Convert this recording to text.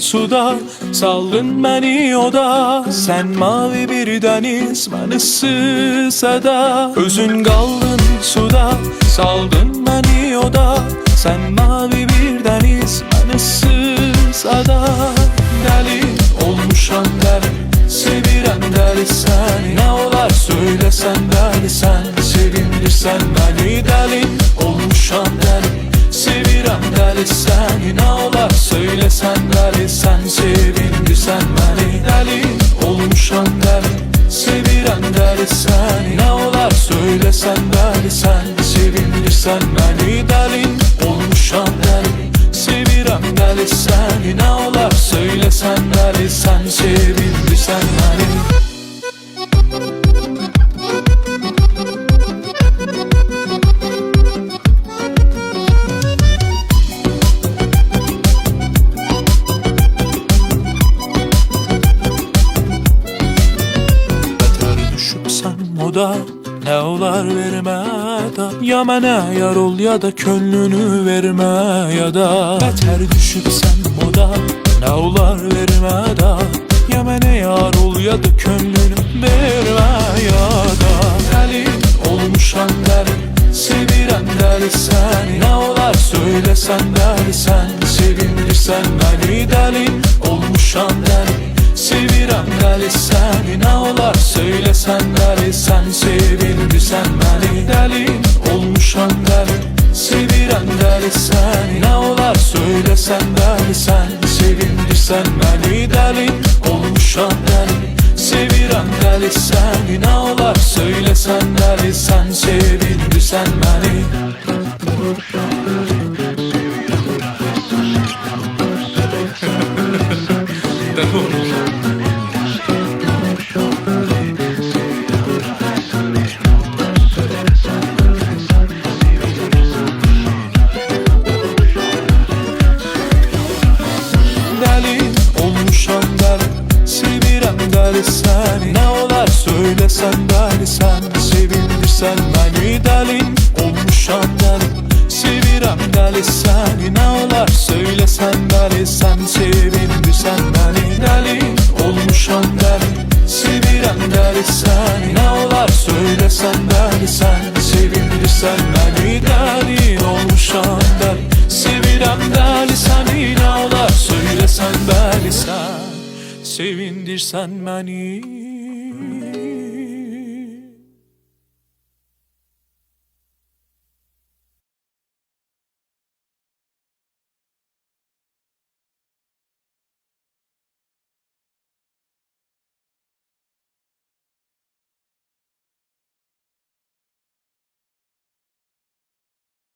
suda Saldın beni oda. Sen mavi bir deniz Ben ıssısa da Özün kaldın suda Saldın beni oda. Sen mavi bir deniz Ben ıssısa da Deli olmuşam deli Seviren deli seni Ne olar söylesen deli sen Sevindirsen beni. Deli Olmuşam deli Sevirem deli seni Ne olar söylesen deli sen Sevindirsen beni deli Olmuşam deli Sevirem deli seni Ne olar söylesen deli sen Sevindirsen beni deli Olmuşam deli Sevirem deli seni Ne olar söylesen deli sen Sevindirsen beni sen Ne olar verme da Ya mənə yar ol ya da könlünü verme ya da. Beter düşüp sen moda Ne olar verme da Ya mənə yar ol ya da könlünü verme ya da. Deli olmuşam deli Sevirem deli seni Ne olar söylesen deli sen Sevindirsen beni deli. Olmuşam deli Sevirem deli seni Ne olar deli sen Sevindirsen beni deli Olmuşam deli Sevirem deli seni Ne olar söylesen deli sen. Sevindirsen beni deli Olmuşam deli Sevirem deli seni Ne olar söylesen deli sen. Sevindirsen beni deli sen Sevindirsen beni deli Olmuşam deli Sevirem deli seni Ne söylesen deli sen. Sevindirsen beni deli Olmuşam deli Sevirem deli seni Ne olar söylesen deli sen. Sevindirsen beni deli Olmuşam deli Sevirem deli seni Ne olar söylesen deli sen. Sevindirsen beni